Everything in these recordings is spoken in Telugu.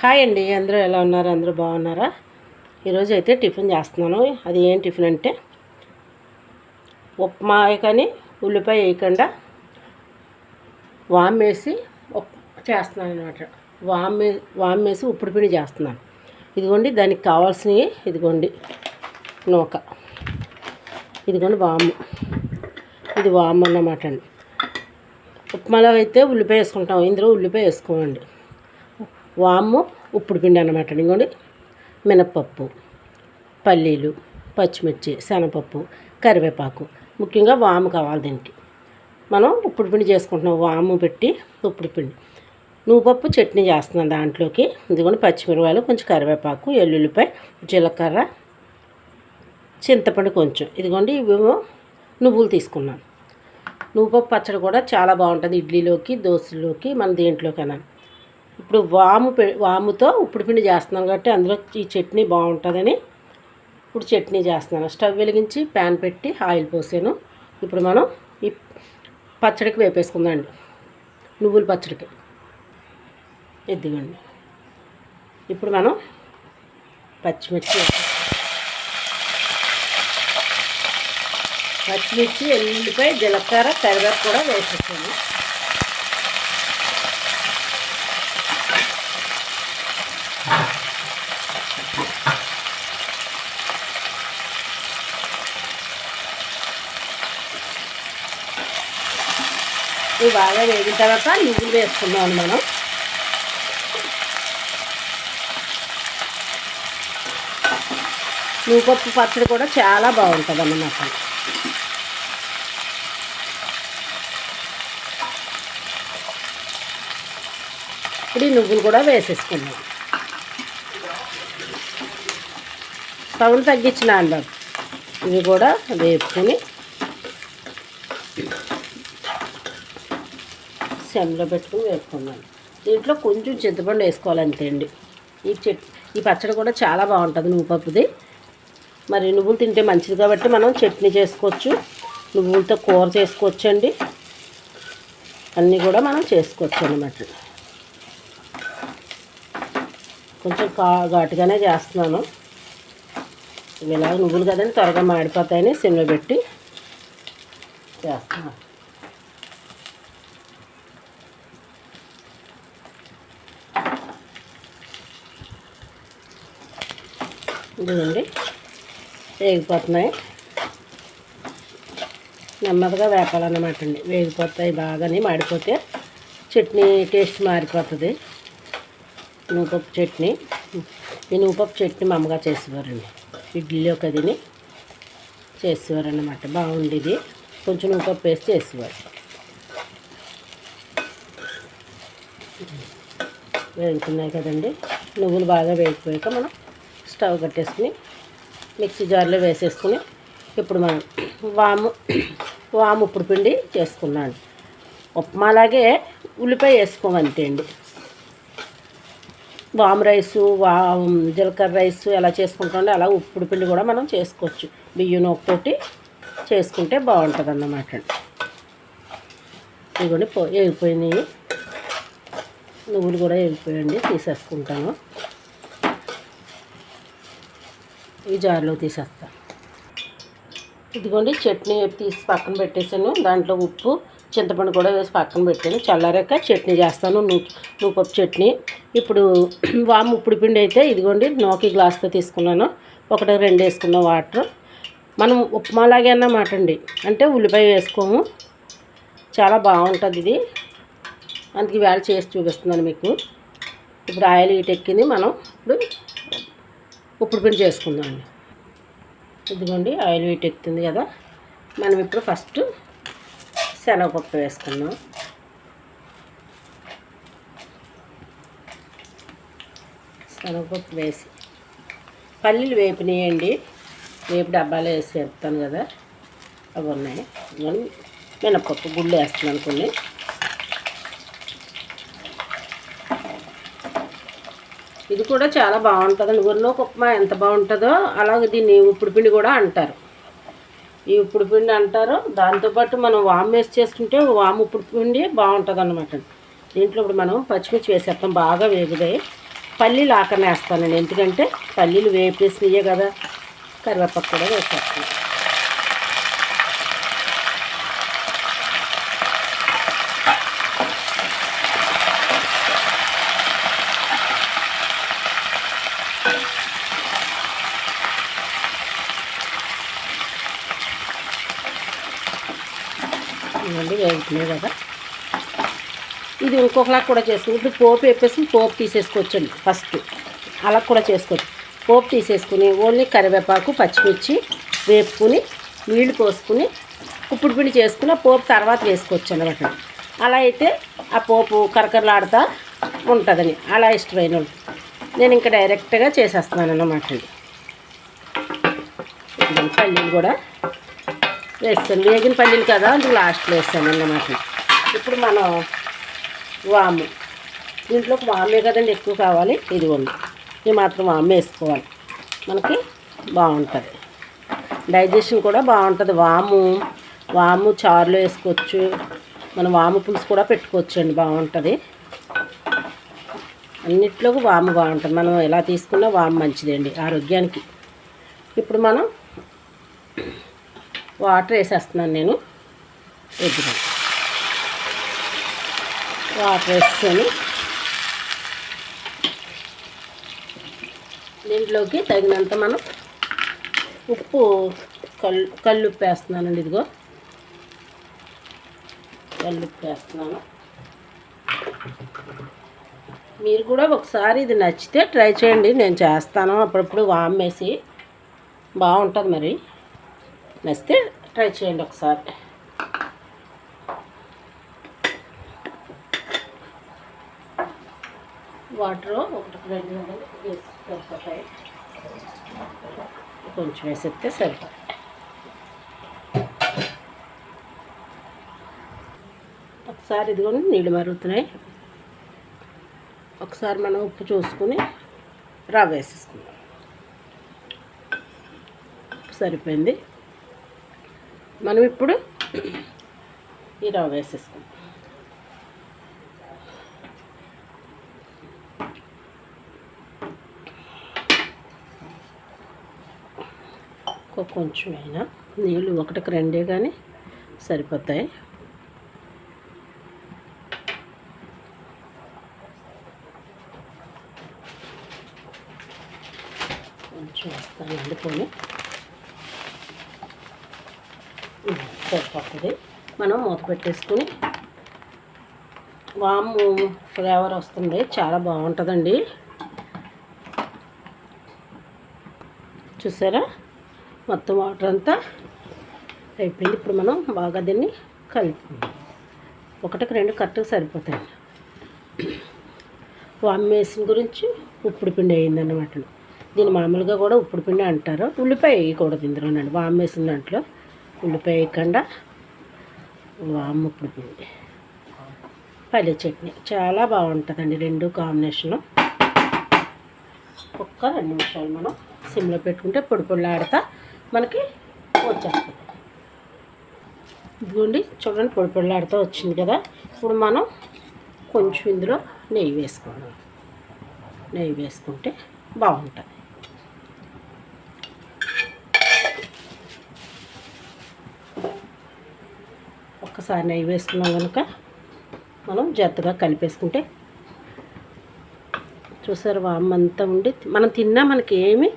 హాయ్ అండి అందరూ ఎలా ఉన్నారు? అందరూ బాగున్నారా? ఈరోజు అయితే టిఫిన్ చేస్తున్నాను. అది ఏం టిఫిన్ అంటే ఉప్మా కానీ ఉల్లిపాయ వేయకుండా వామ్ వేసి చేస్తున్నాను అనమాట వామ్ వామ్ వేసి ఉప్పుడు పిండి చేస్తున్నాను. ఇదిగోండి దానికి కావాల్సినవి ఇదిగోండి నూక. ఇదిగోండి వాము. ఇది వాము అన్నమాట అండి. ఉప్మాలో అయితే ఉల్లిపాయ వేసుకుంటాం. ఇందులో ఉల్లిపాయ వేసుకోమండి. వాము ఉప్పుడు పిండి అనమాట ఇంకోండి మినప్పప్పు పల్లీలు పచ్చిమిర్చి శనగపప్పు కరివేపాకు. ముఖ్యంగా వాము కావాలి దీనికి. మనం ఉప్పుడు పిండి చేసుకుంటున్నాం. వాము పెట్టి ఉప్పుడు పిండి నువ్వుపప్పు చట్నీ చేస్తున్నాను దాంట్లోకి. ఇదిగోండి పచ్చిమిరపాయలు కొంచెం కరివేపాకు ఎల్లుల్లిపాయ జీలకర్ర చింతపండు కొంచెం. ఇదిగోండి ఇవేమో నువ్వులు తీసుకున్నాను నువ్వుపప్పు పచ్చడి కూడా చాలా బాగుంటుంది. ఇడ్లీలోకి దోశలోకి మన దేంట్లోకైనా. ఇప్పుడు వాము పె వాముతో ఉప్పుడు పిండి చేస్తున్నాం కాబట్టి అందులో ఈ చట్నీ బాగుంటుందని ఇప్పుడు చట్నీ చేస్తున్నాను. స్టవ్ వెలిగించి ప్యాన్ పెట్టి ఆయిల్ పోసాను. ఇప్పుడు మనం ఈ పచ్చడికి వేపేసుకుందాం అండి నువ్వుల పచ్చడికి. ఎద్దిగండి ఇప్పుడు మనం పచ్చిమిర్చి పచ్చిమిర్చి ఎల్లుల్లిపాయ జీలకర్ర కరివేపు కూడా వేసేసాను ఇవి బాగా వేగిన తర్వాత నువ్వులు వేసుకున్నాం మనం. నువ్వుపప్పు పచ్చడి కూడా చాలా బాగుంటుంది అన్నమాట ఇప్పుడు ఈ నువ్వులు కూడా వేసేసుకున్నాం స్టవ్ని తగ్గించిన అండి ఇవి కూడా వేసుకొని సెమ్లో పెట్టుకుని వేసుకున్నాను. దీంట్లో కొంచెం చింతపండు వేసుకోవాలి అంతే అండి. ఈ చెట్ ఈ పచ్చడి కూడా చాలా బాగుంటుంది నువ్వు పప్పుది. మరి నువ్వులు తింటే మంచిది కాబట్టి మనం చట్నీ చేసుకోవచ్చు. నువ్వులతో కూర చేసుకోవచ్చు అండి అన్నీ కూడా మనం చేసుకోవచ్చు అన్నమాట. కొంచెం కా ఘాటుగానే చేస్తున్నాను. ఇవి ఇలా నువ్వులు కదండి త్వరగా మాడిపోతాయని సిమ్లో పెట్టి చేస్తున్నాను. ఇదిగోండి. వేగిపోతున్నాయి. నెమ్మదిగా వేపాలన్నమాట అండి. వేగిపోతాయి బాగానే మాడిపోతే చట్నీ టేస్ట్ మారిపోతుంది. నువ్వుపప్పు చట్నీ. ఈ చట్నీ మా అమ్మగారు చేసేవారండి. ఇడ్లీలో కదిని చేసేవారు అన్నమాట బాగుండేది కొంచెం నువ్వుపప్పు వేసి చేసేవారు. వేగుతున్నాయి కదండి. నువ్వులు బాగా వేగిపోయాక మనం స్టవ్ కట్టేసుకుని మిక్సీ జార్లో వేసేసుకుని ఇప్పుడు మనం వాము వాము ఉప్పుడు పిండి చేసుకున్నాను. ఉప్మా అలాగే ఉల్లిపాయ వేసుకోమంతే అండి. వాము రైసు వా జీలకర్ర రైస్ ఎలా చేసుకుంటామో అలా ఉప్పుడు పిండి కూడా మనం చేసుకోవచ్చు. బియ్యం నొక్కతోటి చేసుకుంటే బాగుంటుంది అన్నమాట ఇదిగోండి పో వేగిపోయినాయి నువ్వులు కూడా వేగిపోయండి తీసేసుకుంటాను. ఈ జార్లో తీసేస్తా. ఇదిగోండి చట్నీ తీసి పక్కన పెట్టేసాను దాంట్లో ఉప్పు చింతపండు కూడా వేసి పక్కన పెట్టాను. చల్లారాక చట్నీ చేస్తాను. నువ్వు చట్నీ. ఇప్పుడు వాము ఉప్పుడు పిండి అయితే ఇదిగోండి నోకి గ్లాస్తో తీసుకున్నాను. ఒకటి రెండు వేసుకున్న వాటర్. మనం ఉప్మాలాగే అన్నమాట అండి. అంటే ఉల్లిపాయ వేసుకోము. చాలా బాగుంటుంది ఇది. అందుకే వేళ చేసి చూపిస్తున్నాను మీకు. ఇప్పుడు ఆయిల్ ఇటు ఎక్కింది మనం. ఇప్పుడు ఉప్పుడు పిండి చేసుకుందామండి ఇదిగోండి ఆయిల్ వీట్ ఎక్కుతుంది కదా. మనం ఇప్పుడు ఫస్ట్ శనగపప్పు వేసుకుందాం. శనగపప్పు వేసి పల్లీలు వేపినాయండి. వేపు డబ్బాలో వేసి వేపుతాను కదా. అవి ఉన్నాయి. మినప్పప్పు గుళ్ళు వేస్తున్నాను కొన్ని. ఇది కూడా చాలా బాగుంటుందండి గురిలోకి ఉప్మా ఎంత బాగుంటుందో అలాగే దీన్ని ఉప్పుడు పిండి కూడా అంటారు. ఈ ఉప్పుడు పిండి అంటారు. దాంతోపాటు మనం వామ్ వేసి చేసుకుంటే వాము ఉప్పుడు పిండి బాగుంటుంది అనమాట దీంట్లో ఇప్పుడు మనం పచ్చిమిర్చి వేసేస్తాం బాగా వేగుదాయి పల్లీలు ఆకరణ వేస్తానండి ఎందుకంటే పల్లీలు వేపేసినయే కదా. కరివేపాకు కూడా వేసేస్తాను. ఇవన్నీ కదా. ఇది ఇంకొకలా కూడా చేసుకోవచ్చు ఇప్పుడు పోపు వేపేసి పోపు తీసేసుకోవచ్చండి ఫస్ట్. అలా కూడా చేసుకోవచ్చు. పోపు తీసేసుకుని ఓన్లీ కరివేపాకు పచ్చిమిర్చి వేపుకుని నీళ్ళు పోసుకుని కుప్పుడు పిండి చేసుకుని ఆ పోపు తర్వాత వేసుకోవచ్చు అనమాట అలా అయితే ఆ పోపు కరకరలాడుతూ ఉంటుందని. అలా ఇష్టమైన వాళ్ళు. నేను ఇంకా డైరెక్ట్గా చేసేస్తున్నాను అన్నమాట పల్లీలు కూడా. వేస్తాను. వేగిన పల్లీలు కదా అందుకు లాస్ట్లో వేస్తాను అన్నమాట. ఇప్పుడు మనం వాము. దీంట్లోకి వామే కదండి ఎక్కువ కావాలి. ఇదిగోండి. ఇది మాత్రం వాము వేసుకోవాలి. మనకి బాగుంటుంది. డైజెషన్ కూడా బాగుంటుంది. వాము వాము చారులో వేసుకోవచ్చు. మనం వాము పులుసు కూడా పెట్టుకోవచ్చు అండి బాగుంటుంది అన్నిట్లోకి వాము బాగుంటుంది. మనం ఎలా తీసుకున్నా వాము మంచిదండి ఆరోగ్యానికి. ఇప్పుడు మనం వాటర్ వేసేస్తున్నాను నేను. ఎద్దుగా వాటర్ వేసుకొని దీంట్లోకి తగినంత మనం ఉప్పు కల్ కల్లుప్పు వేస్తున్నానండి ఇదిగో. కల్లుప్పు వేస్తున్నాను. మీరు కూడా ఒకసారి ఇది నచ్చితే ట్రై చేయండి. నేను చేస్తాను. అప్పుడప్పుడు వామ్మేసి బాగుంటుంది మరి. నచ్చితే ట్రై చేయండి ఒకసారి. వాటర్ ఒకటి రెండు వేసి సరిపోతాయి. కొంచెం వేసేస్తే సరిపోతాయి. ఒకసారి ఇదిగోండి నీళ్ళు మరుగుతున్నాయి. ఒకసారి మనం ఉప్పు చూసుకుని రవ్వ వేసేసుకుందాం. ఉప్పు సరిపోయింది. మనం ఇప్పుడు ఈ రవ్వ వేసేసుకుందాం. కొంచెమైనా కొంచెం అయినా నీళ్ళు ఒకటికి రెండే కానీ సరిపోతాయి. కొంచెం వేస్తాను వండుకొని సరిపోతుంది. మనం మూత పెట్టేసుకుని వాము ఫ్లేవర్ వస్తుంది. చాలా బాగుంటుందండి. చూసారా? మొత్తం వాటర్ అంతా అయిపోయింది. ఇప్పుడు మనం బాగా దీన్ని కలుపుకుందాం. ఒకటికి రెండు కరెక్ట్గా సరిపోతాయి వామ్ గురించి ఉప్పుడు పిండి అయిందన్నమాట. దీన్ని మామూలుగా కూడా ఉప్పుడు పిండి అంటారు. ఉల్లిపాయ వేయకూడదు ఇందులోనండి. వామ్ దాంట్లో. ఉల్లిపాయ వేయకుండా వామ్ పిండి. పల్లె చట్నీ. చాలా బాగుంటుందండి రెండు కాంబినేషను. ఒక్క రెండు నిమిషాలు మనం సిమ్లో పెట్టుకుంటే పొడి ఆడతా మనకి వచ్చేస్తుంది. ఇదిగోండి చూడండి పొడి పొడిలాడుతూ వచ్చింది కదా. ఇప్పుడు మనం కొంచెం ఇందులో నెయ్యి వేసుకుందాం నెయ్యి వేసుకుంటే బాగుంటుంది. ఒకసారి నెయ్యి వేసుకున్నాం కనుక మనం జత్తగా కలిపేసుకుంటే చూసారు వామంతా అంతా ఉండి మనం తిన్నా మనకి ఏమి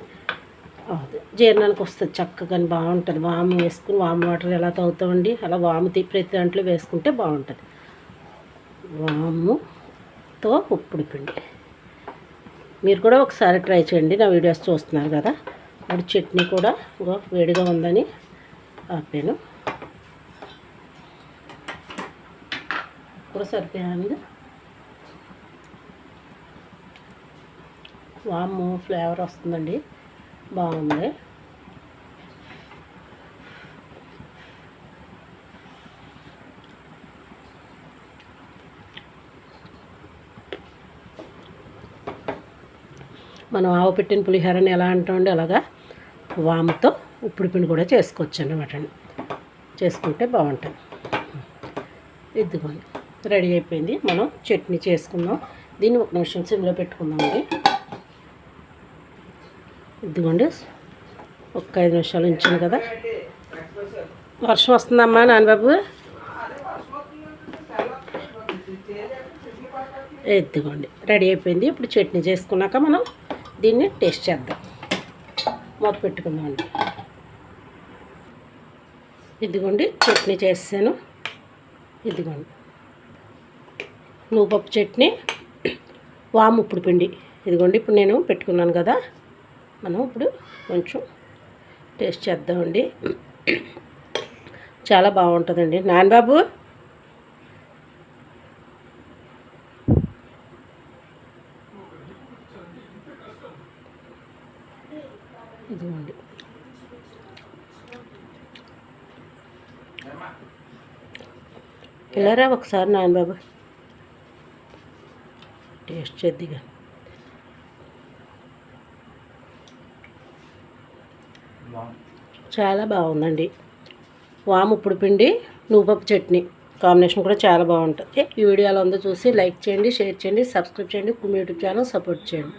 జీర్ణానికి వస్తుంది చక్కగా బాగుంటుంది. వాము వేసుకుని వాము వాటర్ ఎలా తాగుతామండి? అలా వాము ప్రతి దాంట్లో వేసుకుంటే బాగుంటుంది. వాముతో ఉప్పుడు పిండి. మీరు కూడా ఒకసారి ట్రై చేయండి. నా వీడియోస్ చూస్తున్నారు కదా. ఇప్పుడు చట్నీ కూడా వేడిగా ఉందని ఆపాను. కూడా సరిపోయింది వాము ఫ్లేవర్ వస్తుందండి. బాగుంది. మనం ఆవు పెట్టిన పులిహోరని ఎలా అంటామండి? అలాగా వాముతో ఉప్పుడు పిండి కూడా చేసుకోవచ్చు అనమాట చేసుకుంటే బాగుంటుంది. ఇదిగోండి. రెడీ అయిపోయింది. మనం చట్నీ చేసుకుందాం. దీన్ని ఒక నిమిషం సిమ్లో పెట్టుకుందామండి ఇదిగోండి. ఒక ఐదు నిమిషాలు ఉంచాను కదా. వర్షం వస్తుందమ్మా నాన్నబాబు. ఎత్తుకోండి రెడీ అయిపోయింది. ఇప్పుడు చట్నీ చేసుకున్నాక మనం దీన్ని టేస్ట్ చేద్దాం. మూత పెట్టుకుందామండి ఇదిగోండి. చట్నీ చేసాను ఇదిగోండి. నువ్వుపప్పు చట్నీ వాముప్పుడు పిండి. ఇదిగోండి ఇప్పుడు నేను పెట్టుకున్నాను కదా. మనం ఇప్పుడు కొంచెం టేస్ట్ చేద్దామండి. చాలా బాగుంటుందండి. నాన్నబాబు? ఇదిగోండి. ఇలారా ఒకసారి నాన్నబాబు. టేస్ట్ చేద్దిగా. చాలా బాగుందండి. వాము ఇప్పుడు పిండి నువ్వుపప్పు చట్నీ కాంబినేషన్ కూడా చాలా బాగుంటుంది. ఈ వీడియోలో ఉందో చూసి లైక్ చేయండి షేర్ చేయండి సబ్స్క్రైబ్ చేయండి యూట్యూబ్ ఛానల్ సపోర్ట్ చేయండి.